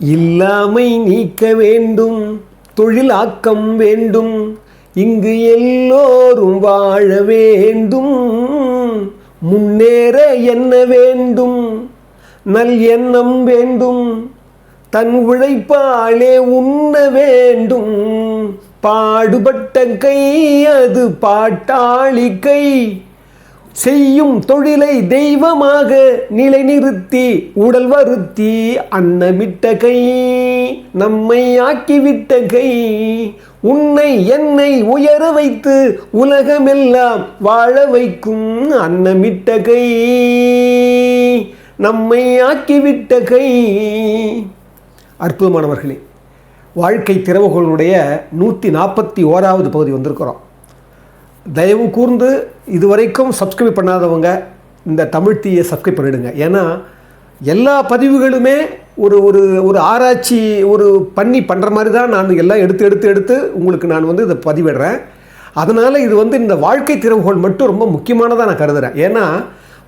இல்லாமை நீக்க வேண்டும் தொழிலாக்கம் வேண்டும் இங்கு எல்லோரும் வாழ வேண்டும். முன்னேற என்ன வேண்டும்? நல் எண்ணம் வேண்டும். தன் உழைப்பாலே உண்ண வேண்டும். பாடுபட்ட கை அது பாட்டாளி கை. செய்யும் தொழிலை தெய்வமாக நிலைநிறுத்தி உடல் வருத்தி அன்னமிட்ட கை நம்மை ஆக்கிவிட்ட கை. உன்னை என்னை உயர வைத்து உலகமெல்லாம் வாழ வைக்கும் அன்னமிட்ட கை. நம்மை ஆக்கிவிட்ட கை. அற்புதமானவர்களே வாழ்க்கை திறவுகளுடைய நூற்றி நாற்பத்தி ஓராவது பகுதி வந்திருக்கிறோம். தயவு கூர்ந்து இதுவரைக்கும் சப்ஸ்கிரைப் பண்ணாதவங்க இந்த தமிழ் தீயை சப்ஸ்கிரைப் பண்ணிடுங்க. ஏன்னா எல்லா பதிவுகளுமே ஒரு ஒரு ஒரு ஆராய்ச்சி ஒரு பண்ணி பண்ணுற மாதிரி தான் நான் எல்லாம் எடுத்து எடுத்து எடுத்து உங்களுக்கு நான் வந்து இதை பதிவிடுறேன். அதனால் இது வந்து இந்த வாழ்க்கை திறவுகோள் மட்டும் ரொம்ப முக்கியமானதாக நான் கருதுகிறேன் ஏன்னா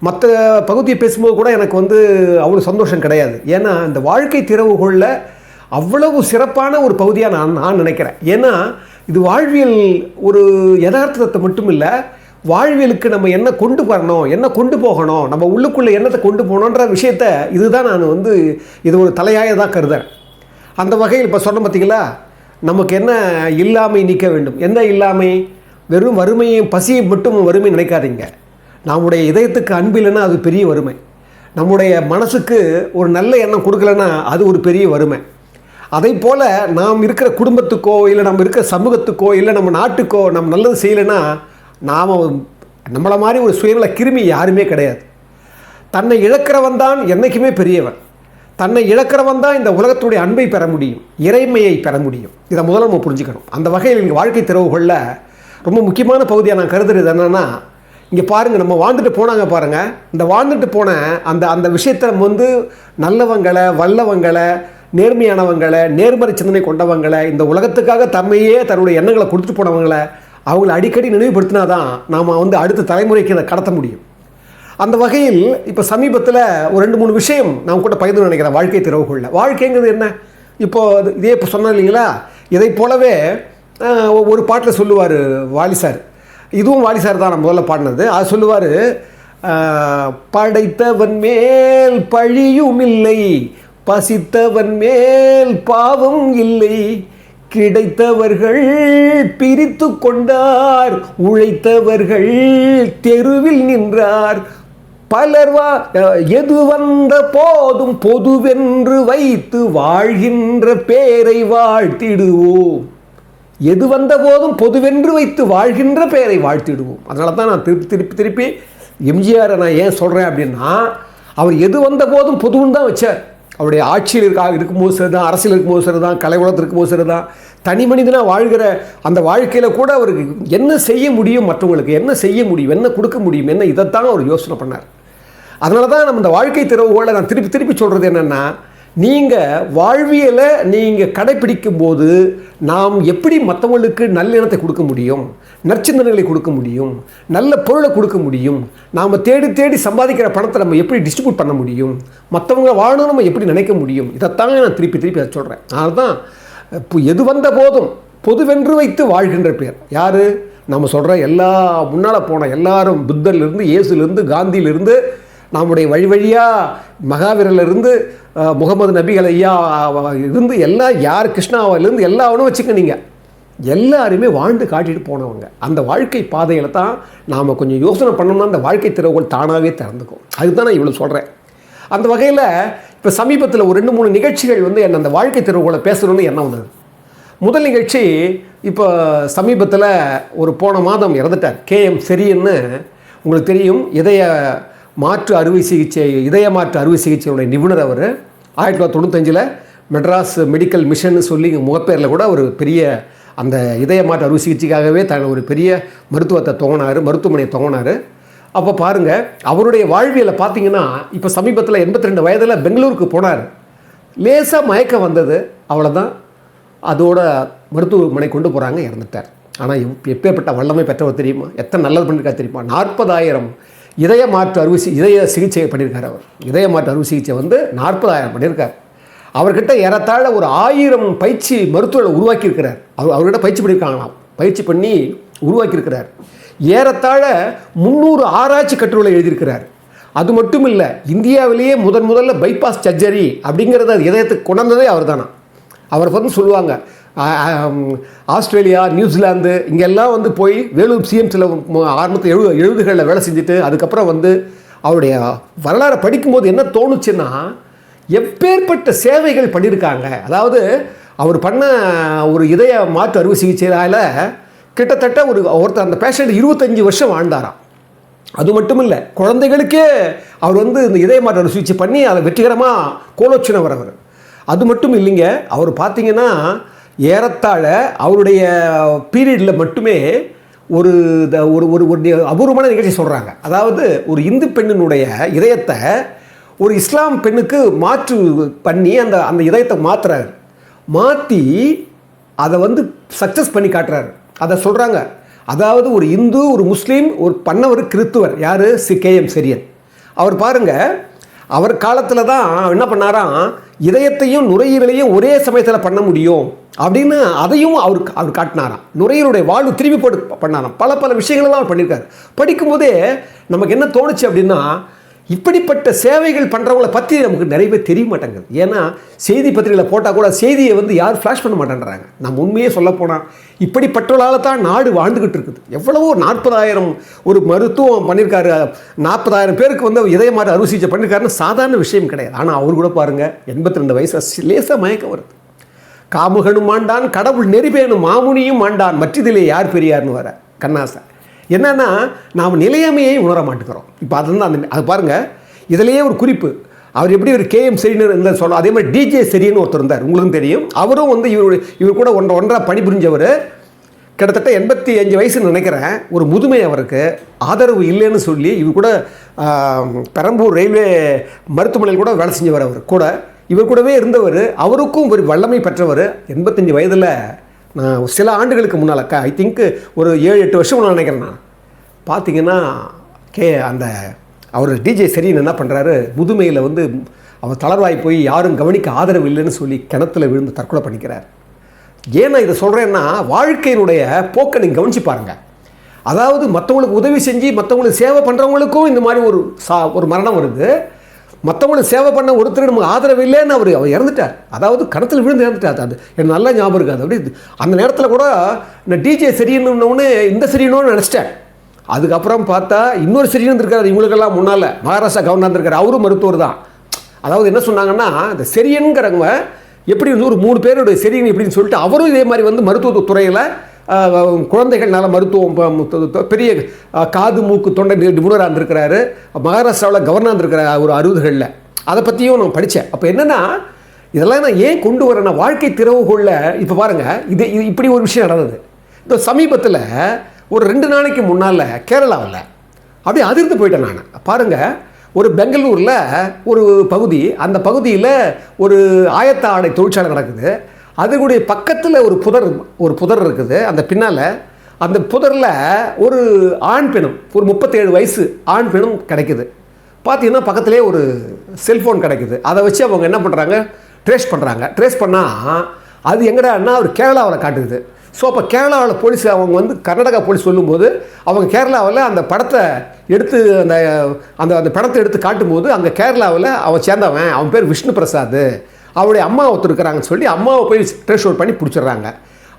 மற்ற பகுதியை பேசும்போது கூட எனக்கு வந்து அவ்வளோ சந்தோஷம் கிடையாது. ஏன்னா இந்த வாழ்க்கை திறவுகோளில் அவ்வளவு சிறப்பான ஒரு பகுதியாக நான் நான் நினைக்கிறேன். ஏன்னா இது வாழ்வியல் ஒரு யதார்த்தத்தை மட்டும் இல்லை வாழ்வியலுக்கு நம்ம என்ன கொண்டு வரணும் என்ன கொண்டு போகணும் நம்ம உள்ளுக்குள்ளே என்னத்தை கொண்டு போகணுன்ற விஷயத்த இதுதான் நான் வந்து இது ஒரு தலையாய தான் கருதுறேன். அந்த வகையில் இப்போ சொன்ன பார்த்தீங்களா நமக்கு என்ன இல்லாமை நீக்க வேண்டும். என்ன இல்லாமை? வெறும் வறுமையும் பசியை மட்டும் வறுமை நினைக்காதீங்க. நம்முடைய இதயத்துக்கு அன்பு இல்லைன்னா அது பெரிய வறுமை. நம்முடைய மனசுக்கு ஒரு நல்ல எண்ணம் கொடுக்கலன்னா அது ஒரு பெரிய வறுமை. அதே போல் நாம் இருக்கிற குடும்பத்துக்கோ இல்லை நம்ம இருக்கிற சமூகத்துக்கோ இல்லை நம்ம நாட்டுக்கோ நம்ம நல்லது செய்யலைன்னா நாம் நம்மளை மாதிரி ஒரு சுயநல கிருமி யாருமே கிடையாது. தன்னை இழக்கிறவன் தான் என்றைக்குமே பெரியவன். தன்னை இழக்கிறவன் தான் இந்த உலகத்துடைய அன்பை பெற முடியும் இறைமையை பெற முடியும். இதை முதல்ல நம்ம புரிஞ்சுக்கணும். அந்த வகையில் எங்கள் வாழ்க்கை திறவுகளில் ரொம்ப முக்கியமான பகுதியாக நான் கருதுறது என்னென்னா இங்கே பாருங்கள் நம்ம வாழ்ந்துட்டு போனாங்க பாருங்கள் இந்த வாழ்ந்துட்டு போன அந்த அந்த விஷயத்தை நம்ம வந்து நல்லவங்களை வல்லவங்களை நேர்மையானவங்களை நேர்மறை சிந்தனை கொண்டவங்களை இந்த உலகத்துக்காக தம்மையே தன்னுடைய எண்ணங்களை கொடுத்துட்டு போனவங்களை அவங்கள அடிக்கடி நினைவுபடுத்தினா தான் நாம் வந்து அடுத்த தலைமுறைக்கு அதை கடத்த முடியும். அந்த வகையில் இப்போ சமீபத்தில் ஒரு ரெண்டு மூணு விஷயம் நான் கூட பகிர்ந்து நினைக்கிறேன் வாழ்க்கை திறவுகளில். வாழ்க்கைங்கிறது என்ன? இப்போ இதே இப்போ சொன்னேன் இல்லைங்களா? இதை போலவே ஒரு பாட்டில் சொல்லுவார் வாலி சார். இதுவும் வாலி சார் தான் நான் முதல்ல பாடினது. அது சொல்லுவார் படைத்தவன் மேல் பழியும் இல்லை பசித்தவன் மேல் பாவம் இல்லை. கிடைத்தவர்கள் பிரித்து கொண்டார். உழைத்தவர்கள் தெருவில் நின்றார். பலர் வா எது வந்த போதும் பொதுவென்று வைத்து வாழ்கின்ற பேரை வாழ்த்திடுவோம். எது வந்த போதும் பொதுவென்று வைத்து வாழ்கின்ற பேரை வாழ்த்திடுவோம். அதனால தான் நான் திருப்பி திருப்பி திருப்பி எம்ஜிஆரை நான் ஏன் சொல்கிறேன் அப்படின்னா அவர் எது வந்த போதும் பொதுவுன்னு தான் வச்சார். அவருடைய ஆட்சியில் இருக்கா இருக்கும்போது சரி தான் அரசியல் இருக்கும்போது சரி தான் கலை உலகத்தில் இருக்கும்போது சரி தான் தனி மனிதனாக வாழ்கிற அந்த வாழ்க்கையில் கூட அவருக்கு என்ன செய்ய முடியும் மற்றவங்களுக்கு என்ன செய்ய முடியும் என்ன கொடுக்க முடியும் என்ன இதைத்தான் அவர் யோசனை பண்ணார். அதனால தான் நம்ம இந்த வாழ்க்கை திறவுகளை நான் திருப்பி திருப்பி சொல்கிறது என்னென்னா நீங்கள் வாழ்வியலை நீங்கள் கடைப்பிடிக்கும் போது நாம் எப்படி மற்றவங்களுக்கு நல்லெண்ணத்தை கொடுக்க முடியும்? நற்சிந்தனைகளை கொடுக்க முடியும்? நல்ல பொருளை கொடுக்க முடியும்? நாம் தேடி தேடி சம்பாதிக்கிற பணத்தை நம்ம எப்படி டிஸ்ட்ரிபியூட் பண்ண முடியும்? மற்றவங்க வாழணும் நம்ம எப்படி நினைக்க முடியும்? இதைத்தாங்க நான் திருப்பி திருப்பி அதை சொல்கிறேன் அதனால தான் இப்போ எது வந்த போதும் பொதுவென்று வைத்து வாழ்கின்ற பேர். யார்? நம்ம சொல்கிற எல்லா முன்னால் போன எல்லாரும் புத்தர்லேருந்து இயேசுலேருந்து காந்தியிலேருந்து நம்முடைய வழி வழியாக மகாவீரிலிருந்து முகமது நபிகள் ஐயா இருந்து எல்லாம் யார் கிருஷ்ணாவிலேருந்து எல்லாவனும் வச்சுக்க நீங்கள் எல்லாருமே வாழ்ந்து காட்டிட்டு போனவங்க. அந்த வாழ்க்கை பாதையில் தான் நாம் கொஞ்சம் யோசனை பண்ணோம்னா அந்த வாழ்க்கை திறவுகள் தானாகவே திறந்துக்கும். அதுதான் நான் இவ்வளோ சொல்கிறேன் அந்த வகையில் இப்போ சமீபத்தில் ஒரு ரெண்டு மூணு நிகழ்ச்சிகள் வந்து என்ன அந்த வாழ்க்கை திறவுகளை பேசுகிறது என்ன வந்தது முதல் நிகழ்ச்சி இப்போ சமீபத்தில் ஒரு போன மாதம் இறந்துட்டார். கே எம் செரியன்னு உங்களுக்கு தெரியும் இதய மாற்று அறுவை சிகிச்சை இதய மாற்று அறுவை சிகிச்சையுடைய நிபுணர் அவர். ஆயிரத்தி தொள்ளாயிரத்தி தொண்ணூத்தஞ்சில் மெட்ராஸ் மெடிக்கல் மிஷன் சொல்லி முகப்பேரில் கூட ஒரு பெரிய அந்த இதய மாற்று அறுவை சிகிச்சைக்காகவே தன் ஒரு பெரிய மருத்துவத்தை துவங்கினார் மருத்துவமனையை துவங்கினார். அப்போ பாருங்கள் அவருடைய வாழ்வியலை பார்த்தீங்கன்னா இப்போ சமீபத்தில் எண்பத்தி ரெண்டு வயதில் பெங்களூருக்கு போனார். லேசாக மயக்கம் வந்தது அவ்வளோதான் அதோட மருத்துவமனை கொண்டு போகிறாங்க இறந்துட்டார். ஆனால் எப்பேற்பட்ட வல்லமை பெற்றவர் தெரியுமா? எத்தனை நல்லது பண்ணியிருக்கா தெரியுமா? நாற்பதாயிரம் இதய மாற்று அறுவை இதய சிகிச்சை பண்ணியிருக்கார் அவர். இதய மாற்று அறுவை சிகிச்சை வந்து நாற்பதாயிரம் பண்ணியிருக்கார் அவர்கிட்ட ஏறத்தாழ ஒரு ஆயிரம் பயிற்சி மருத்துவரை உருவாக்கியிருக்கிறார். அவர் அவர்கிட்ட பயிற்சி பண்ணியிருக்காங்களாம். பயிற்சி பண்ணி உருவாக்கியிருக்கிறார். ஏறத்தாழ முந்நூறு ஆராய்ச்சி கட்டுரைகளை எழுதியிருக்கிறார். அது மட்டும் இல்லை இந்தியாவிலேயே முதன் முதல்ல பைபாஸ் சர்ஜரி அப்படிங்கிறத இதயத்துக்கு கொண்டதே அவர் தானா அவர் வந்து சொல்லுவாங்க ஆஸ்திரேலியா நியூசிலாந்து இங்கெல்லாம் வந்து போய் வேலூர் சிஎம் சில ஆரம்பத்து எழு எழுபதுகளில் வேலை செஞ்சுட்டு அதுக்கப்புறம் வந்து அவருடைய வரலாறை படிக்கும்போது என்ன தோணுச்சுன்னா எப்பேற்பட்ட சேவைகள் பண்ணியிருக்காங்க அதாவது அவர் பண்ண ஒரு இதய மாற்று அறுவை சிகிச்சையால் கிட்டத்தட்ட ஒரு ஒருத்தர் அந்த பேஷண்ட் இருபத்தஞ்சி வருஷம் வாழ்ந்தாராம். அது மட்டும் இல்லை குழந்தைகளுக்கே அவர் வந்து இந்த இதய மாற்று அறுவை சிகிச்சை பண்ணி அதை வெற்றிகரமாக கோலோச்சினவர் அவர். அது மட்டும் இல்லைங்க அவர் பார்த்தீங்கன்னா ஏறத்தாழ அவருடைய பீரியடில் மட்டுமே ஒரு த- ஒரு ஒரு ஒரு அபூர்வமான நிகழ்ச்சி சொல்கிறாங்க அதாவது ஒரு இந்து பெண்ணினுடைய இதயத்தை ஒரு இஸ்லாம் பெண்ணுக்கு மாற்று பண்ணி அந்த அந்த இதயத்தை மாற்றுறாரு மாற்றி அதை வந்து சக்ஸஸ் பண்ணி காட்டுறாரு. அதை சொல்கிறாங்க அதாவது ஒரு இந்து ஒரு முஸ்லீம் ஒரு பண்ணவர் கிறித்துவர். யார்? C KM Cherian. அவர் பாருங்கள் அவர் காலத்தில் தான் என்ன பண்ணாராம்? இதயத்தையும் நுரையீரலையும் ஒரே சமயத்தில் பண்ண முடியும். அப்படின்னு அதையும் அவர் அவர் காட்டினாராம். நுரையீரலுடைய வாழ்வு திரும்பி போட்டு பண்ணாராம். பல பல விஷயங்களெல்லாம் அவர் பண்ணியிருக்காரு படிக்கும்போதே நமக்கு என்ன தோணுச்சு அப்படின்னா இப்படிப்பட்ட சேவைகள் பண்ணுறவங்கள பற்றி நமக்கு நிறைய பேர் தெரிய மாட்டேங்குது. ஏன்னா செய்தி பத்திரிகையில் போட்டால் கூட செய்தியை வந்து யாரும் ஃப்ளாஷ் பண்ண மாட்டேன்றாங்க. நம்ம உண்மையே சொல்ல போனால் இப்படிப்பட்டவர்களால் தான் நாடு வாழ்ந்துக்கிட்டு இருக்குது. எவ்வளவோ நாற்பதாயிரம் ஒரு மருத்துவம் பண்ணியிருக்காரு நாற்பதாயிரம் பேருக்கு வந்து இதய மாதிரி அறுவை சிகிச்சை பண்ணியிருக்காருன்னு சாதாரண விஷயம் கிடையாது. ஆனால் அவர் கூட பாருங்கள் எண்பத்தி ரெண்டு வயசு லேசாக மயக்கம் வருது. காமுகனும் ஆண்டான் கடவுள் நெறிபேனும் மாமுனியும் ஆண்டான். மற்றிதிலே யார் பெரியார்னு வர? கண்ணாசை. என்னன்னா நாம் நிலையாமையை உணர மாட்டுக்கிறோம் இப்போ அதுதான் அந்த அது பாருங்கள் இதுலேயே ஒரு குறிப்பு. அவர் எப்படி ஒரு கேஎம் சரின்னு இருந்தார் சொல்ல அதே மாதிரி டிஜே சரின்னு ஒருத்தர் இருந்தார். உங்களுக்கும் தெரியும். அவரும் வந்து இவர் இவர் கூட ஒன்றை ஒன்றா பணிபுரிஞ்சவர். கிட்டத்தட்ட எண்பத்தி அஞ்சு வயசுன்னு நினைக்கிறேன். ஒரு முதுமை அவருக்கு. ஆதரவு இல்லைன்னு சொல்லி இவர் கூட பெரம்பூர் ரயில்வே மருத்துவமனையில் கூட வேலை செஞ்சவர் அவர் கூட. இவர் கூடவே இருந்தவர் அவருக்கும் ஒரு வல்லமை பெற்றவர். எண்பத்தஞ்சு வயதில் நான் சில ஆண்டுகளுக்கு முன்னால் ஐ திங்க் ஒரு ஏழு எட்டு வருஷம் நான் நினைக்கிறேன் நான். பார்த்தீங்கன்னா கே அந்த அவர் டிஜே சரின்னு என்ன பண்ணுறாரு முதுமையில் வந்து அவர் தளர்வாய் போய் யாரும் கவனிக்க ஆதரவு இல்லைன்னு சொல்லி கிணத்துல விழுந்து தற்கொலை பண்ணிக்கிறார். ஏன் நான் இதை சொல்கிறேன்னா வாழ்க்கையினுடைய போக்கை நீங்கள் கவனிச்சு பாருங்கள் அதாவது மற்றவங்களுக்கு உதவி செஞ்சு மற்றவங்களுக்கு சேவை பண்ணுறவங்களுக்கும் இந்த மாதிரி ஒரு சா ஒரு மரணம் வருது. மற்றவங்களை சேவை பண்ண ஒருத்தர் நமக்கு ஆதரவு இல்லைன்னு அவர் அவர் இறந்துட்டார். அதாவது கணத்தில் விழுந்து இறந்துட்டார். அது எனக்கு நல்லா ஞாபகம் இருக்காது அப்படி அந்த நேரத்தில் கூட நான் டிஜே சரின்னு இந்த சரியணும்னு நினச்சிட்டேன். அதுக்கப்புறம் பார்த்தா இன்னொரு சரியன் இருந்திருக்காரு இவங்களுக்கெல்லாம் முன்னால் மகாராஷ்டிரா கவர்னர் இருந்திருக்காரு அவரும் மருத்துவர் தான். அதாவது என்ன சொன்னாங்கன்னா இந்த செரியனுங்கிறவங்க எப்படி வந்து ஒரு மூணு பேருடைய செரியன் எப்படின்னு சொல்லிட்டு அவரும் இதே மாதிரி வந்து மருத்துவ துறையில் குழந்தைகள்னால மருத்துவம் பெரிய காது மூக்கு தொண்டை நிபுணராக இருந்திருக்கிறாரு. மகாராஷ்டிராவில் கவர்னராக இருந்திருக்கிறார் ஒரு அறுபதுகளில். அதை பற்றியும் நான் படித்தேன் அப்போ என்னென்னா இதெல்லாம் நான் ஏன் கொண்டு வரேன்னா வாழ்க்கை திறவுகொள்ள இப்போ பாருங்கள் இது இது இப்படி ஒரு விஷயம் நடந்தது. இந்த சமீபத்தில் ஒரு ரெண்டு நாளைக்கு முன்னால் கேரளாவில் அப்படியே அதிர்ந்து போயிட்டேன் நான். பாருங்கள் ஒரு பெங்களூரில் ஒரு பகுதி அந்த பகுதியில் ஒரு ஆயத்த ஆடை தொழிற்சாலை நடக்குது. அதனுடைய பக்கத்தில் ஒரு புதர் ஒரு புதர் இருக்குது. அந்த பின்னால் அந்த புதரில் ஒரு ஆண் பெணும் ஒரு முப்பத்தேழு வயசு ஆண் பெணும் கிடைக்குது. பார்த்தீங்கன்னா பக்கத்துலேயே ஒரு செல்ஃபோன் கிடைக்குது. அதை வச்சு அவங்க என்ன பண்ணுறாங்க ட்ரேஸ் பண்ணுறாங்க ட்ரேஸ் பண்ணால் அது எங்கடான்னா அவர் கேரளாவில் காட்டுது. ஸோ அப்போ கேரளாவில் போலீஸ் அவங்க வந்து கர்நாடகா போலீஸ் சொல்லும்போது அவங்க கேரளாவில் அந்த படத்தை எடுத்து அந்த அந்த அந்த படத்தை எடுத்து காட்டும்போது அங்கே கேரளாவில் அவன் சேர்ந்தவன் அவன் பேர் விஷ்ணு பிரசாத் அவருடைய அம்மா ஒருத்தர் இருக்கிறாங்கன்னு சொல்லி அம்மாவை போய் ட்ரேஸ் அவுட் பண்ணி பிடிச்சிடுறாங்க.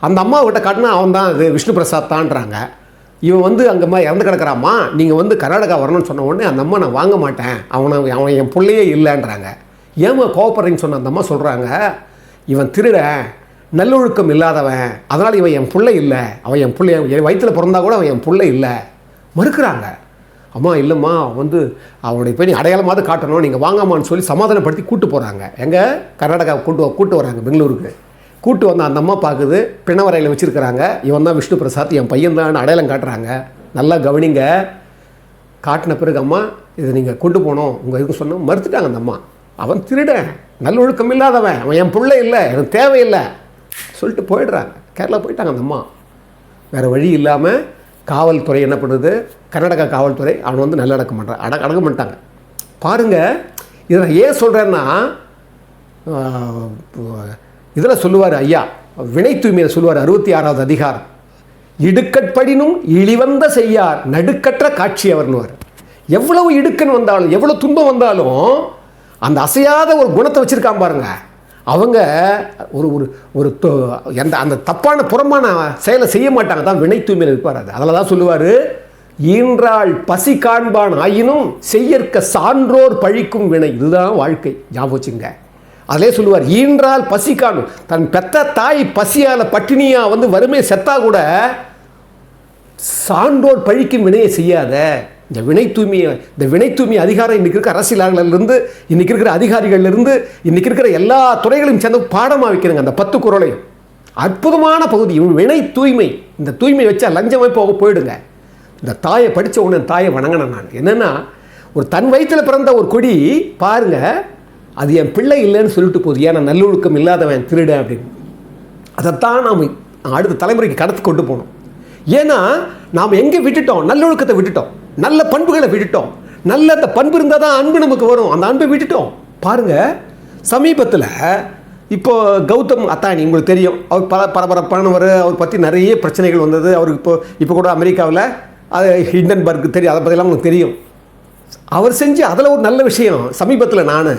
அந்த அம்மாவிட்ட காட்டினா அவன் தான் அது விஷ்ணு பிரசாத் தான்றாங்க இவன் வந்து அங்கே மாதிரி இறந்து கிடக்கிறாம்மா நீங்கள் வந்து கர்நாடகா வரணும்னு சொன்ன உடனே அந்த அம்மா நான் வாங்க மாட்டேன். அவனை அவன் என் பிள்ளையே இல்லைன்றாங்க. ஏம்மா கோவப்படுறீங்கன்னு சொன்ன அந்த அம்மா சொல்கிறாங்க இவன் திருடன் நல்லொழுக்கம் இல்லாதவன். அதனால் இவன் என் பிள்ளை இல்லை. அவன் என் பிள்ளை என் வயிற்றில் பிறந்தா கூட அவன் என் பிள்ளை இல்லை. மறுக்கிறாங்க. அம்மா இல்லைம்மா வந்து அவனுடைய போய் நீ அடையாளமாவது காட்டணும். நீங்கள் வாங்காமான்னு சொல்லி சமாதானப்படுத்தி கூட்டு போகிறாங்க எங்கே? கர்நாடகா கூட்டு கூட்டு வராங்க பெங்களூருக்கு. கூட்டு வந்த அந்த அம்மா பார்க்குது பிணவரையில் வச்சுருக்கிறாங்க. இவன் தான் விஷ்ணு பிரசாத் என் பையன் தான் அடையாளம் காட்டுறாங்க. நல்லா கவனிங்க. காட்டின பிறகு அம்மா இதை நீங்கள் கொண்டு போனோம் உங்கள் இதுக்கு சொன்னோம் மறுத்துட்டாங்க அந்த அம்மா. அவன் திருடன். நல்லொழுக்கம் இல்லாதவன். அவன் என் பிள்ளை இல்லை எனக்கு தேவையில்லை. சொல்லிட்டு போயிடுறாங்க. கேரளா போயிட்டாங்க அந்த அம்மா. வேறு வழி இல்லாமல் காவல்துறை என்ன பண்ணுது? கர்நாடகா காவல்துறை அவன் வந்து நல்லடக்கம் பண்ணுறான் அட அடக்கம் பண்ணிட்டாங்க. பாருங்கள் இதை நான் ஏன் சொல்கிறேன்னா இதில் சொல்லுவார் ஐயா வினை தூய்மையில் சொல்லுவார் அறுபத்தி ஆறாவது அதிகாரம். இடுக்கட்படினும் இழிவந்த செய்யார் நடுக்கற்ற காட்சி அவர்னுவார். எவ்வளவு இடுக்கன் வந்தாலும் எவ்வளவு துன்பம் வந்தாலும் அந்த அசையாத ஒரு குணத்தை வச்சுருக்கான் பாருங்க. அவங்க ஒரு ஒரு ஒரு தொ- அந்த தப்பான புறமான செயலை செய்ய மாட்டாங்க. தான் வினை தூய்மையில் இருப்பார் அது. அதில் தான் சொல்லுவார் ஈன்றாள் பசி காண்பான் ஆயினும் செய்யற்க சான்றோர் பழிக்கும் வினை. இதுதான் வாழ்க்கை. ஞாபகம் வச்சுங்க அதிலே சொல்லுவார் ஈன்றால் பசி காணும் தன் பெத்த தாய் பசியால் பட்டினியாக வந்து வறுமை செத்தா கூட சான்றோர் பழிக்கும் வினையை செய்யாத இந்த வினை தூய்மையை இந்த வினை தூய்மை அதிகாரம் இன்றைக்கி இருக்கிற அரசியலாளர்லேருந்து இன்னைக்கு இருக்கிற அதிகாரிகள்லேருந்து இன்னைக்கு இருக்கிற எல்லா துறைகளையும் சேர்ந்து பாடமாக வைக்கிறேங்க அந்த பத்து குரலையும். அற்புதமான பகுதி. வினை தூய்மை. இந்த தூய்மை வச்சா லஞ்சமே போக போயிடுங்க. இந்த தாயை படித்த உடனே தாயை வணங்கினேன் நான். என்னென்னா ஒரு தன் வயிற்றில் பிறந்த ஒரு கொடி பாருங்கள் அது என் பிள்ளை இல்லைன்னு சொல்லிட்டு போகுது. ஏன்னா நல்லொழுக்கம் இல்லாதவன் திருட அப்படின்னு. அதைத்தான் நாம் அடுத்த தலைமுறைக்கு கடத்து கொண்டு போகணும் ஏன்னா நாம் எங்கே விட்டுட்டோம்? நல்லொழுக்கத்தை விட்டுட்டோம். நல்ல பண்புகளை விட்டுட்டோம். நல்ல அந்த பண்பு இருந்தால் தான் அன்பு நமக்கு வரும். அந்த அன்பை விட்டுட்டோம். பாருங்கள் சமீபத்தில் இப்போது கௌதம் அத்தானி உங்களுக்கு தெரியும். அவர் பல பரபரப்பானவர். அவர் பற்றி நிறைய பிரச்சனைகள் வந்தது. அவருக்கு இப்போ இப்போ கூட அமெரிக்காவில் அது ஹிண்டன்பர்க் தெரியும் அதை பற்றிலாம் உங்களுக்கு தெரியும். அவர் செஞ்சு அதில் ஒரு நல்ல விஷயம் சமீபத்தில் நான்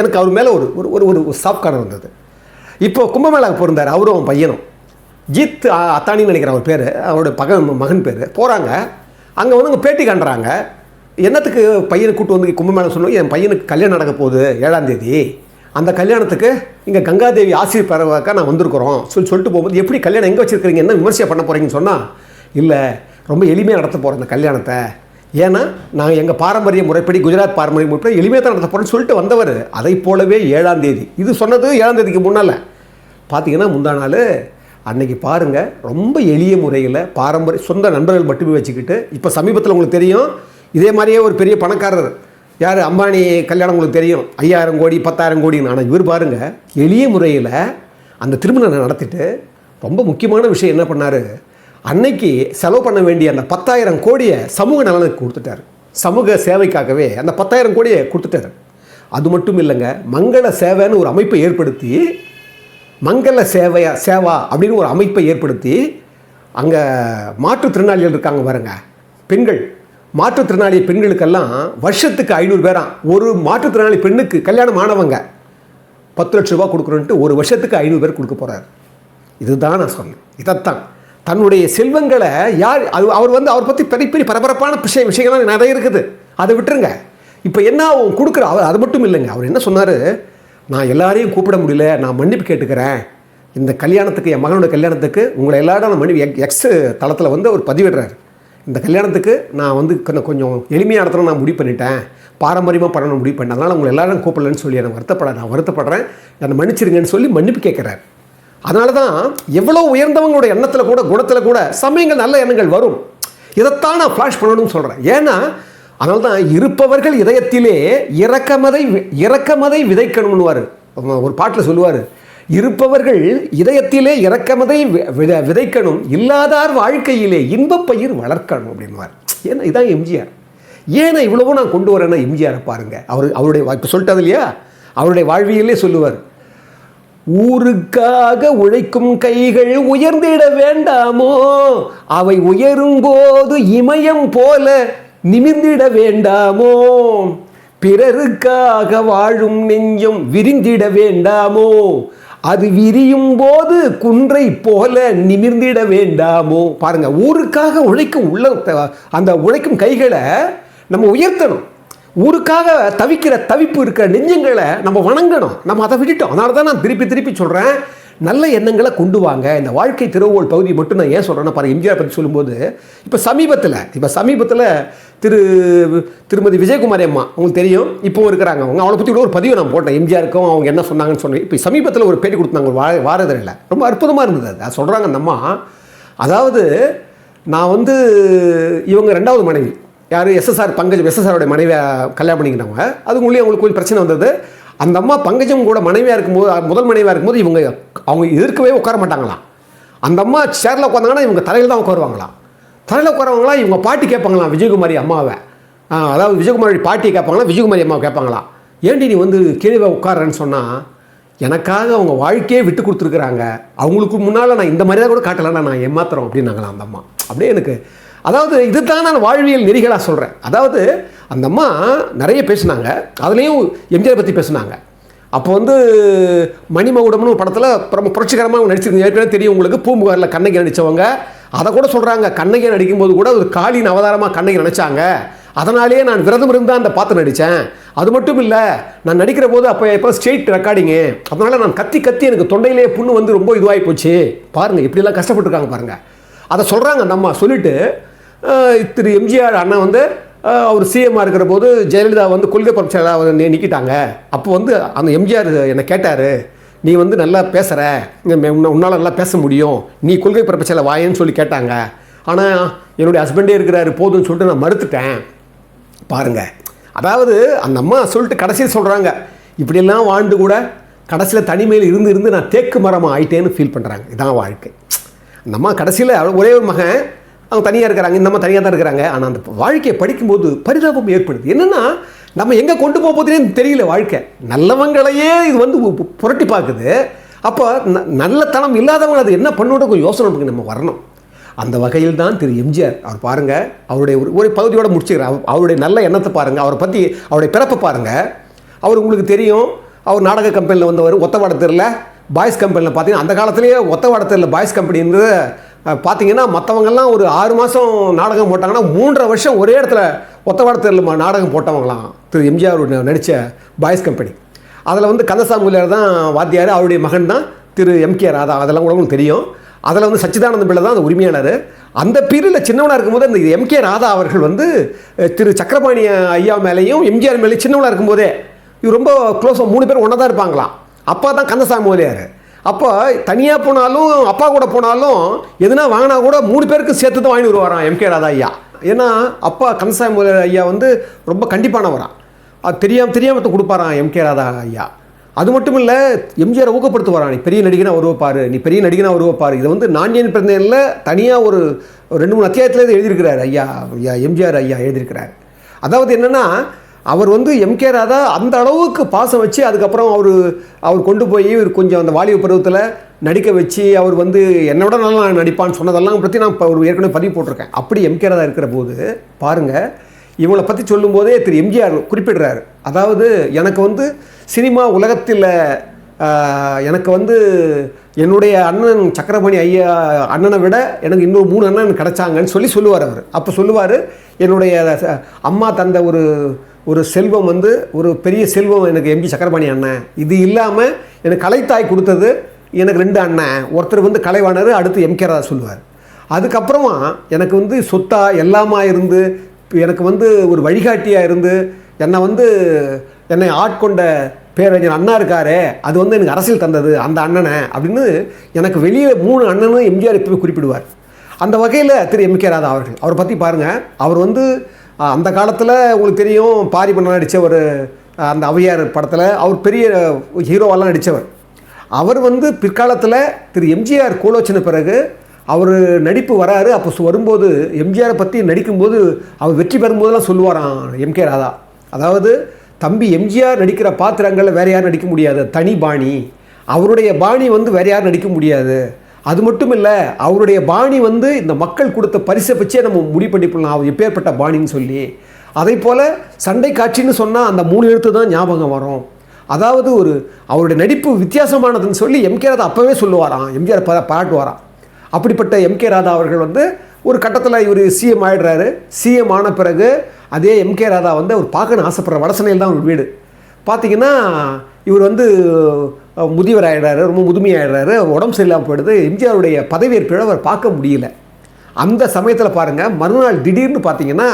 எனக்கு அவர் மேலே ஒரு ஒரு ஒரு ஒரு சாப்காரம் இருந்தது இப்போது கும்பமேளாவுக்கு போயிருந்தார் அவரும் அவன் பையனும். ஜீத் அத்தானின்னு நினைக்கிறேன் அவர் பேர் அவரோட பகன் மகன் பேர். போகிறாங்க அங்கே வந்து அவங்க பேட்டி காண்றாங்க. என்னத்துக்கு பையனை கூட்டு வந்து கும்பமேளம் சொன்னோம்? என் பையனுக்கு கல்யாணம் நடக்க போகுது ஏழாம் தேதி. அந்த கல்யாணத்துக்கு இங்கே கங்காதேவி ஆசிரியர் பெறவாக்கா நான் வந்திருக்கிறோம். சொல்லி சொல்லிட்டு போகும்போது எப்படி கல்யாணம் எங்கே வச்சிருக்கிறீங்க என்ன விமர்சனம் பண்ண போகிறீங்கன்னு சொன்னால் இல்லை ரொம்ப எளிமையாக நடத்த போகிறோம் அந்த கல்யாணத்தை. ஏன்னா நாங்கள் எங்கள் பாரம்பரிய முறைப்படி குஜராத் பாரம்பரிய முறைப்படி எளிமையாக தான் நடத்த போகிறோம்னு சொல்லிட்டு வந்தவர். அதை போலவே ஏழாம் தேதி. இது சொன்னது ஏழாம் தேதிக்கு முன்னால். பார்த்தீங்கன்னா முந்தா நாள் அன்னைக்கு பாருங்கள் ரொம்ப எளிய முறையில் பாரம்பரிய சொந்த நண்பர்கள் மட்டுமே வச்சுக்கிட்டு இப்போ சமீபத்தில் உங்களுக்கு தெரியும் இதே மாதிரியே ஒரு பெரிய பணக்காரர். யார்? அம்பானி கல்யாணம் உங்களுக்கு தெரியும். ஐயாயிரம் கோடி பத்தாயிரம் கோடின்னு. ஆனால் இவர் பாருங்கள் எளிய முறையில் அந்த திருமணம் நடத்திட்டு ரொம்ப முக்கியமான விஷயம் என்ன பண்ணார்? அன்னைக்கு செலவு பண்ண வேண்டிய அந்த பத்தாயிரம் கோடியை சமூக நலனுக்கு கொடுத்துட்டாரு. சமூக சேவைக்காகவே அந்த பத்தாயிரம் கோடியை கொடுத்துட்டாரு. அது மட்டும் இல்லைங்க மங்கள சேவைன்னு ஒரு அமைப்பை ஏற்படுத்தி மங்கள சேவையா சேவா அப்படின்னு ஒரு அமைப்பை ஏற்படுத்தி அங்கே மாற்றுத்திறனாளிகள் இருக்காங்க பாருங்க பெண்கள். மாற்றுத்திறனாளி பெண்களுக்கெல்லாம் வருஷத்துக்கு ஐநூறு பேராம் ஒரு மாற்றுத்திறனாளி பெண்ணுக்கு கல்யாணம் ஆனவங்க பத்து லட்ச ரூபா கொடுக்குறோன்ட்டு ஒரு வருஷத்துக்கு ஐநூறு பேர் கொடுக்க போகிறார் இதுதான் நான் சொன்னேன் இதைத்தான். தன்னுடைய செல்வங்களை யார் அது அவர் வந்து அவர் பற்றி பெரிய பெரிய பரபரப்பான விஷய விஷயங்கள்லாம் நிறைய இருக்குது. அதை விட்டுருங்க. இப்போ என்ன கொடுக்குற அவர் அது மட்டும் இல்லைங்க. அவர் என்ன சொன்னார்? நான் எல்லாரையும் கூப்பிட முடியல நான் மன்னிப்பு கேட்டுக்கிறேன். இந்த கல்யாணத்துக்கு என் மகனோட கல்யாணத்துக்கு உங்களை எல்லாரும் நான் மன்னிப்பு எக்- எக்ஸ் தளத்தில் வந்து அவர் பதிவிடுறாரு. இந்த கல்யாணத்துக்கு நான் வந்து கொஞ்சம் கொஞ்சம் எளிமையாக நடத்தணும் நான் முடிவு பண்ணிட்டேன். பாரம்பரியமாக பண்ணணும் முடிவு பண்ணேன் அதனால் உங்களை எல்லாரும் கூப்பிடலன்னு சொல்லி நான் வருத்தப்பட நான் வருத்தப்படுறேன். என்னை மன்னிச்சிருங்கன்னு சொல்லி மன்னிப்பு கேட்குறாரு. அதனால தான் எவ்வளோ உயர்ந்தவங்களோட எண்ணத்தில் கூட குணத்தில் கூட சமயங்கள் நல்ல எண்ணங்கள் வரும். இதைத்தான் நான் ஃப்ளாஷ் பண்ணணும்னு சொல்கிறேன் ஏன்னா அதனால தான் இருப்பவர்கள் இதயத்திலே இறக்கமதை வி- விதைக்கணும்னுவார். ஒரு பாட்டில் சொல்லுவார் இருப்பவர்கள் இதயத்திலே இறக்கமதை வி- வித- விதைக்கணும். இல்லாதார் வாழ்க்கையிலே இன்பப்பயிர் வளர்க்கணும் அப்படின்வார் ஏன்னா இதான் எம்ஜிஆர். ஏன்னா இவ்வளவோ நான் கொண்டு வரேன்னா எம்ஜிஆரை பாருங்கள் அவர் அவருடைய இப்போ சொல்லிட்டது இல்லையா? அவருடைய வாழ்வியலே சொல்லுவார். ஊருக்காக உழைக்கும் கைகள் உயர்ந்திட வேண்டாமோ? அவை உயரும் போது இமயம் போல நிமிர்ந்திட வேண்டாமோ? பிறருக்காக வாழும் நெஞ்சம் விரிந்திட வேண்டாமோ? அது விரியும் போது குன்றை போல நிமிர்ந்திட வேண்டாமோ? பாருங்க ஊருக்காக உழைக்கும் உள்ள அந்த உழைக்கும் கைகளை நம்ம உயர்த்தணும். ஊருக்காக தவிக்கிற தவிப்பு இருக்கிற நெஞ்சங்களை நம்ம வணங்கணும். நம்ம அதை விட்டுட்டோம். அதனால தான் நான் திருப்பி திருப்பி சொல்கிறேன் நல்ல எண்ணங்களை கொண்டு வாங்க. இந்த வாழ்க்கை திருவோல் பகுதி மட்டும் நான் ஏன் சொல்கிறேன்னா பாரு எம்ஜிஆர் பற்றி சொல்லும்போது இப்போ சமீபத்தில் இப்போ சமீபத்தில் திரு திருமதி விஜயகுமாரி அம்மா உங்களுக்கு தெரியும் இப்போவும் இருக்கிறாங்க. அவங்க அவளை பற்றி கூட ஒரு பதிவு நான் போட்டேன். எம்ஜிஆருக்கும் அவங்க என்ன சொன்னாங்கன்னு சொன்னேன். இப்போ சமீபத்தில் ஒரு பேட்டி கொடுத்தாங்க ஒரு வார வாரதரில் ரொம்ப அற்புதமாக இருந்தது அது. அது சொல்கிறாங்க அந்த அம்மா அதாவது நான் வந்து இவங்க ரெண்டாவது மனைவி. யார் எஸ்எஸ்ஆர் பங்கஜம் எஸ்எஸ்ஆரோட மனைவியை கல்யாணம் பண்ணிக்கிட்டவங்க. அதுக்குள்ளேயே அவங்களுக்கு கொஞ்சம் பிரச்சனை வந்தது. அந்த அம்மா பங்கஜம் கூட மனைவியாக இருக்கும்போது முதல் மனைவியாக இருக்கும்போது இவங்க அவங்க எதிர்க்கவே உட்கார மாட்டாங்களாம் அந்த அம்மா சேரில் உட்காந்தாங்கன்னா இவங்க தலையில் தான் உட்காருவாங்களாம் தலையில் உட்காரவங்களாம் இவங்க பாட்டி கேட்பாங்களாம் விஜயகுமாரி அம்மாவை. அதாவது விஜயகுமாரி பாட்டி கேட்பாங்களா? விஜயகுமாரி அம்மாவை கேட்பாங்களாம் ஏண்டி நீ வந்து கீழே உட்காரன்னு சொன்னால் எனக்காக அவங்க வாழ்க்கையே விட்டு கொடுத்துருக்குறாங்க. அவங்களுக்கு முன்னால் நான் இந்த மாதிரி தான் கூட காட்டலன்னா நான் ஏமாத்துறோம் அப்படின்னாங்களாம் அந்த அம்மா. அப்படியே எனக்கு அதாவது இதுதான் நான் வாழ்வியல் நெறிகளாக சொல்கிறேன் அதாவது அந்த அம்மா நிறைய பேசினாங்க. அதுலேயும் எம்ஜிஆர் பற்றி பேசினாங்க. அப்போ வந்து மணிமகுடம்னு ஒரு படத்தில் ரொம்ப புரட்சிகரமாக நடிச்சிருக்கீங்க ஏற்கனவே தெரியும். உங்களுக்கு பூம்புகாரில் கண்ணகி நடித்தவங்க அதை கூட சொல்கிறாங்க கண்ணகி நடிக்கும்போது கூட ஒரு காலின் அவதாரமாக கண்ணகி நினச்சாங்க அதனாலேயே நான் விரதம் இருந்தால் அந்த பார்த்து நடித்தேன் அது மட்டும் இல்லை நான் நடிக்கிற போது அப்போ எப்போ ஸ்டேட் ரெக்கார்டிங்கு அதனால் நான் கத்தி கத்தி எனக்கு தொண்டையிலேயே புண்ணு வந்து ரொம்ப இதுவாகி போச்சு. பாருங்கள் இப்படிலாம் கஷ்டப்பட்டுருக்காங்க பாருங்கள் அதை சொல்கிறாங்க நம்ம சொல்லிவிட்டு திரு எம்ஜிஆர் அண்ணன் வந்து அவர் சிஎம்மாக இருக்கிற போது ஜெயலலிதா வந்து கொள்கை பரீட்சையாக நிற்கிட்டாங்க அப்போ வந்து அந்த எம்ஜிஆர் என்னை கேட்டார் நீ வந்து நல்லா பேசுகிற உன்னால் நல்லா பேச முடியும். நீ கொள்கை பரீட்சையில் வாயேன்னு சொல்லி கேட்டாங்க. ஆனால் என்னுடைய ஹஸ்பண்டே இருக்கிறாரு போதும்னு சொல்லிட்டு நான் மறுத்துட்டேன். பாருங்கள் அதாவது அந்த அம்மா சொல்லிட்டு கடைசியில் சொல்கிறாங்க இப்படியெல்லாம் வாழ்ந்து கூட கடைசியில் தனிமையில் இருந்து இருந்து நான் தேக்கு மரமாக ஆயிட்டேன்னு ஃபீல் பண்ணுறாங்க இதான் வாழ்க்கை. அந்த அம்மா கடைசியில் ஒரே ஒரு மகன் அவங்க தனியாக இருக்கிறாங்க இந்த அம்மா தனியாக தான் இருக்கிறாங்க. ஆனால் அந்த வாழ்க்கையை படிக்கும்போது பரிதாபம் ஏற்படுது. என்னென்னா நம்ம எங்கே கொண்டு போக போதுனே தெரியல வாழ்க்கை. நல்லவங்களையே இது வந்து புரட்டி பார்க்குது அப்போ ந- தளம் இல்லாதவங்க அது என்ன பண்ணோட கொஞ்சம் யோசனை நமக்கு நம்ம வரணும். அந்த வகையில் தான் திரு எம்ஜிஆர் அவர் பாருங்கள் அவருடைய ஒரு ஒரு பகுதியோடு முடிச்சுக்கிறார். அவர் அவருடைய நல்ல எண்ணத்தை பாருங்கள் அவரை பற்றி அவருடைய பிறப்பை பாருங்கள் அவர் உங்களுக்கு தெரியும் அவர் நாடக கம்பெனியில் வந்தவர் ஒத்தவாட தெருல பாய்ஸ் கம்பெனியில் பார்த்தீங்கன்னா அந்த காலத்திலேயே ஒத்தவாட தெருல பாய்ஸ் கம்பெனின்றது பார்த்தீங்கன்னா மற்றவங்கெல்லாம் ஒரு ஆறு மாதம் நாடகம் போட்டாங்கன்னா மூன்றரை வருஷம் ஒரே இடத்துல ஒத்தவாட தெருல நாடகம் போட்டவங்களாம். திரு எம்ஜிஆர் நடித்த பாய்ஸ் கம்பெனி. அதில் வந்து கந்தசாமியார் தான் வாத்தியார் அவருடைய மகன் தான் திரு எம்கே ராதா. அதெல்லாம் கூட உங்களுக்கு தெரியும். அதில் வந்து சச்சிதானந்த பிள்ளை தான் அந்த உரிமையாளர். அந்த பீரியடில் சின்னவனாக இருக்கும்போது அந்த எம்கே ராதா அவர்கள் வந்து திரு சக்கரபாணி ஐயா மேலேயும் எம்ஜிஆர் மேலேயும் சின்னவனாக இருக்கும்போதே இவர் ரொம்ப க்ளோஸாக மூணு பேர் ஒன்றா தான் இருப்பாங்களாம். அப்பா தான் கந்தசாமி முதலியார் அப்போ தனியாக போனாலும் அப்பா கூட போனாலும் எதுனா வாங்கினா கூட மூணு பேருக்கு சேர்த்து தான் வாங்கி வருவாராம் எம்கே ராதா ஐயா ஏன்னா அப்பா கந்தசாமி முதலியார் ஐயா வந்து ரொம்ப கண்டிப்பானவரான் அது தெரியாம தெரியாமல் கொடுப்பாராம் எம்கே ராதா ஐயா அது மட்டும் இல்லை எம்ஜிஆரை ஊக்கப்படுத்துவாராம். நீ பெரிய நடிகனா உருவப்பாரு நீ பெரிய நடிகனா உருவப்பாரு. இதை வந்து நான்யன் பிறந்தனில் தனியாக ஒரு ஒரு ரெண்டு மூணு அத்தியாயத்தில் எழுதியிருக்கிறார் ஐயா ஐயா எம்ஜிஆர் ஐயா எழுதியிருக்கிறார். அதாவது என்னென்னா அவர் வந்து எம்கே ராதா அந்த அளவுக்கு பாசம் வச்சு அதுக்கப்புறம் அவர் அவர் கொண்டு போய் இவர் கொஞ்சம் அந்த வாலிப பருவத்தில் நடிக்க வச்சு அவர் வந்து என்னோட நல்லா நடிப்பான்னு சொன்னதெல்லாம் பற்றி நான் இப்போ ஒரு ஏற்கனவே பதிவு போட்டிருக்கேன். அப்படி எம்கே ராதா இருக்கிற போது பாருங்கள் இவங்களை பற்றி சொல்லும்போதே திரு எம்ஜிஆர் குறிப்பிடுறாரு. அதாவது எனக்கு வந்து சினிமா உலகத்தில் எனக்கு வந்து என்னுடைய அண்ணன் சக்கரபாணி ஐயா அண்ணனை விட எனக்கு இன்னொரு மூணு அண்ணன் கிடச்சாங்கன்னு சொல்லி சொல்லுவார் அவர். அப்போ சொல்லுவார் என்னுடைய ச- அம்மா தந்த ஒரு ஒரு செல்வம் வந்து ஒரு பெரிய செல்வம் எனக்கு எம்பி சக்கரபாணி அண்ணன். இது இல்லாமல் எனக்கு கலைத்தாய் கொடுத்தது எனக்கு ரெண்டு அண்ணன். ஒருத்தர் வந்து கலைவாணர் அடுத்து எம்கே ராதா சொல்லுவார். அதுக்கப்புறமா எனக்கு வந்து சொத்தாக எல்லாமா இருந்து எனக்கு வந்து ஒரு வழிகாட்டியாக இருந்து என்னை வந்து என்னை ஆட்கொண்ட பேரறிஞர் அண்ணா இருக்காரே அது வந்து எனக்கு அரசியல் தந்தது அந்த அண்ணனை அப்படின்னு எனக்கு வெளியே மூணு அண்ணனும் எம்ஜிஆர் எப்பவுமே குறிப்பிடுவார். அந்த வகையில் திரு எம் கே ராதா அவர்கள். அவரை பற்றி பாருங்கள் அவர் வந்து அந்த காலத்தில் உங்களுக்கு தெரியும் பாரி நடித்த ஒரு அந்த அவையார் படத்தில் அவர் பெரிய ஹீரோவெல்லாம் நடித்தவர் அவர் வந்து பிற்காலத்தில் திரு எம்ஜிஆர் கோலோச்சின பிறகு அவர் நடிப்பு வராரு. அப்போ வரும்போது எம்ஜிஆரை பற்றி நடிக்கும்போது அவர் வெற்றி பெறும்போதெல்லாம் சொல்லுவாராம் எம்கே ராதா. அதாவது தம்பி எம்ஜிஆர் நடிக்கிற பாத்திரங்களில் வேறு யாரும் நடிக்க முடியாது. தனி பாணி. அவருடைய பாணி வந்து வேறு யாரும் நடிக்க முடியாது. அது மட்டும் இல்லை அவருடைய பாணி வந்து இந்த மக்கள் கொடுத்த பரிசை வச்சே நம்ம முடிவு பண்ணிப்படலாம் அவர் எப்பேற்பட்ட பாணின்னு சொல்லி. அதே போல் சண்டை காட்சின்னு சொன்னால் அந்த மூணு எழுத்து தான் ஞாபகம் வரும். அதாவது ஒரு அவருடைய நடிப்பு வித்தியாசமானதுன்னு சொல்லி எம்கே ராதா அப்போவே சொல்லுவாராம். எம்ஜிஆர் பாராட்டுவாராம். அப்படிப்பட்ட எம்கே ராதா அவர்கள் வந்து ஒரு கட்டத்தில் இவர் சிஎம் ஆயிடுறாரு. சிஎம் ஆன பிறகு அதே எம்கே ராதா வந்து அவர் பார்க்கணும் ஆசைப்படுற வடசனையில் தான் ஒரு வீடு. பார்த்தீங்கன்னா இவர் வந்து முதியவர் ஆயிடுறாரு ரொம்ப முதுமையாகிடுறாரு உடம்பு சரியில்லாமல் போயிடுது. எம்ஜிஆருடைய பதவியேற்பில் அவர் பார்க்க முடியல. அந்த சமயத்தில் பாருங்கள் மறுநாள் திடீர்னு பார்த்தீங்கன்னா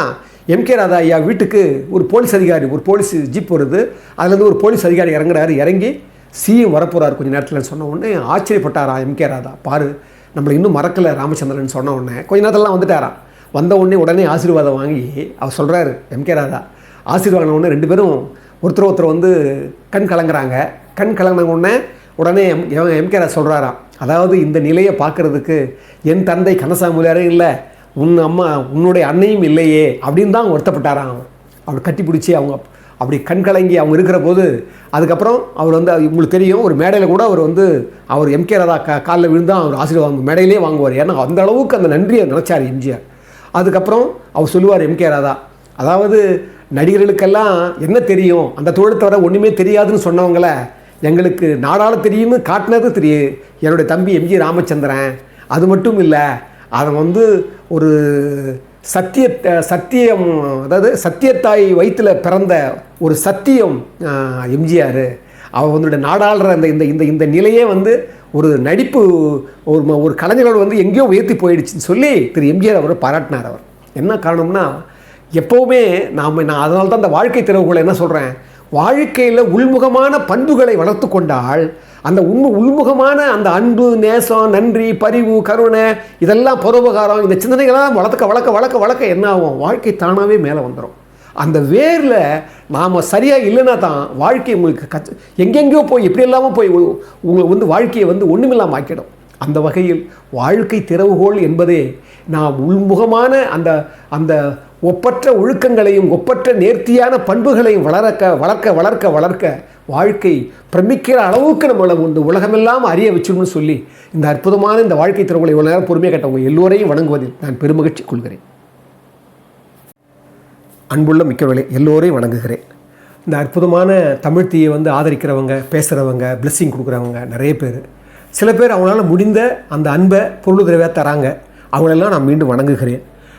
எம்கே ராதா ஐயா வீட்டுக்கு ஒரு போலீஸ் அதிகாரி ஒரு போலீஸ் ஜீப் வருது. அதுலேருந்து ஒரு போலீஸ் அதிகாரி இறங்குறாரு. இறங்கி சிஎம் வரப்போகிறார் கொஞ்ச நேரத்தில் சொன்ன உடனே ஆச்சரியப்பட்டாரா எம்கே ராதா? பாரு நம்மளை இன்னும் மறக்கலை ராமச்சந்திரன் சொன்ன உடனே. கொஞ்ச நேரத்துலலாம் வந்துட்டாராம் வந்த உடனே உடனே ஆசீர்வாதம் வாங்கி அவர் சொல்கிறாரு எம்கே ராதா ஆசீர்வாதம் உடனே ரெண்டு பேரும் ஒருத்தர் ஒருத்தர் வந்து கண் கலங்குறாங்க. கண் கலங்கின உடனே உடனே எம் எம்கே ராஜ் சொல்கிறாராம் அதாவது இந்த நிலையை பார்க்கறதுக்கு என் தந்தை கனசாமுலியாரே இல்லை உன் அம்மா உன்னுடைய அன்னையும் இல்லையே அப்படின்னு தான் வருத்தப்பட்டாராம் அவர். கட்டி பிடிச்சி அவங்க அப்படி கண் கலங்கி அவங்க இருக்கிற போது அதுக்கப்புறம் அவர் வந்து உங்களுக்கு தெரியும் ஒரு மேடையில் கூட அவர் வந்து அவர் எம்கே ராதா கா காலில் விழுந்தான் அவர் ஆசீர்வாதம் மேடையிலே வாங்குவார். ஏன்னா அந்த அளவுக்கு அந்த நன்றியை நினச்சார் எம்ஜிஆர். அதுக்கப்புறம் அவர் சொல்லுவார் எம்கே ராதா அதாவது நடிகர்களுக்கெல்லாம் என்ன தெரியும்? அந்த தொழில் தவிர ஒன்றுமே தெரியாதுன்னு சொன்னவங்கள எங்களுக்கு நாடாள தெரியும்னு காட்டினது தெரியும் என்னுடைய தம்பி எம்ஜி ராமச்சந்திரன். அது மட்டும் இல்லை அவன் வந்து ஒரு சத்திய சத்தியம் அதாவது சத்தியத்தாய் வயிற்றில் பிறந்த ஒரு சத்தியம் எம்ஜிஆர். அவன் வந்துடைய நாடாளுற அந்த இந்த இந்த இந்த நிலையே வந்து ஒரு நடிப்பு ஒரு ஒரு கலைஞரோடு வந்து எங்கேயோ உயர்த்தி போயிடுச்சுன்னு சொல்லி திரு எம்ஜிஆர் அவரை பாராட்டினார் அவர். என்ன காரணம்னா எப்போவுமே நாம் நான் அதனால தான் அந்த வாழ்க்கை திறவுகளை என்ன சொல்கிறேன் வாழ்க்கையில் உள்முகமான பண்புகளை வளர்த்து கொண்டால் அந்த உண்மை உள்முகமான அந்த அன்பு நேசம் நன்றி பரிவு கருணை இதெல்லாம் பரோபகாரம் இந்த சிந்தனைகள்லாம் வளர்க்க வளர்க்க வளர்க்க வளர்க்க என்ன ஆகும்? வாழ்க்கை தானாகவே மேலே வந்துடும் அந்த வேரில் நாம் சரியாக இல்லைன்னா தான் வாழ்க்கை உங்களுக்கு கச்ச எங்கெங்கேயோ போய் எப்படி இல்லாமல் போய் உ- உங்களை வந்து வாழ்க்கையை வந்து ஒன்றுமில்லாமல் ஆக்கிடும். அந்த வகையில் வாழ்க்கை திறவுகோள் என்பதே நாம் உள்முகமான அந்த அந்த ஒப்பற்ற ஒழுக்கங்களையும் ஒப்பற்ற நேர்த்தியான பண்புகளையும் வளர்க்க வளர்க்க வளர்க்க வளர்க்க வாழ்க்கை பிரமிக்கிற அளவுக்கு நம்மளை வந்து உலகமெல்லாம் அறிய வச்சிடும்னு சொல்லி இந்த அற்புதமான இந்த வாழ்க்கை திறவுகளை இவ்வளோ நேரம் பொறுமையாக கேட்டவங்க எல்லோரையும் வணங்குவதில் நான் பெருமகிழ்ச்சி கொள்கிறேன். அன்புள்ள மிக்கவர்களே எல்லோரையும் வணங்குகிறேன். இந்த அற்புதமான தமிழ் தீயை வந்து ஆதரிக்கிறவங்க பேசுகிறவங்க பிளெஸ்ஸிங் கொடுக்குறவங்க நிறைய பேர். சில பேர் அவங்களால முடிந்த அந்த அன்பை பொருளுதவியாக தராங்க. அவங்களெல்லாம் நான் மீண்டும் வணங்குகிறேன்.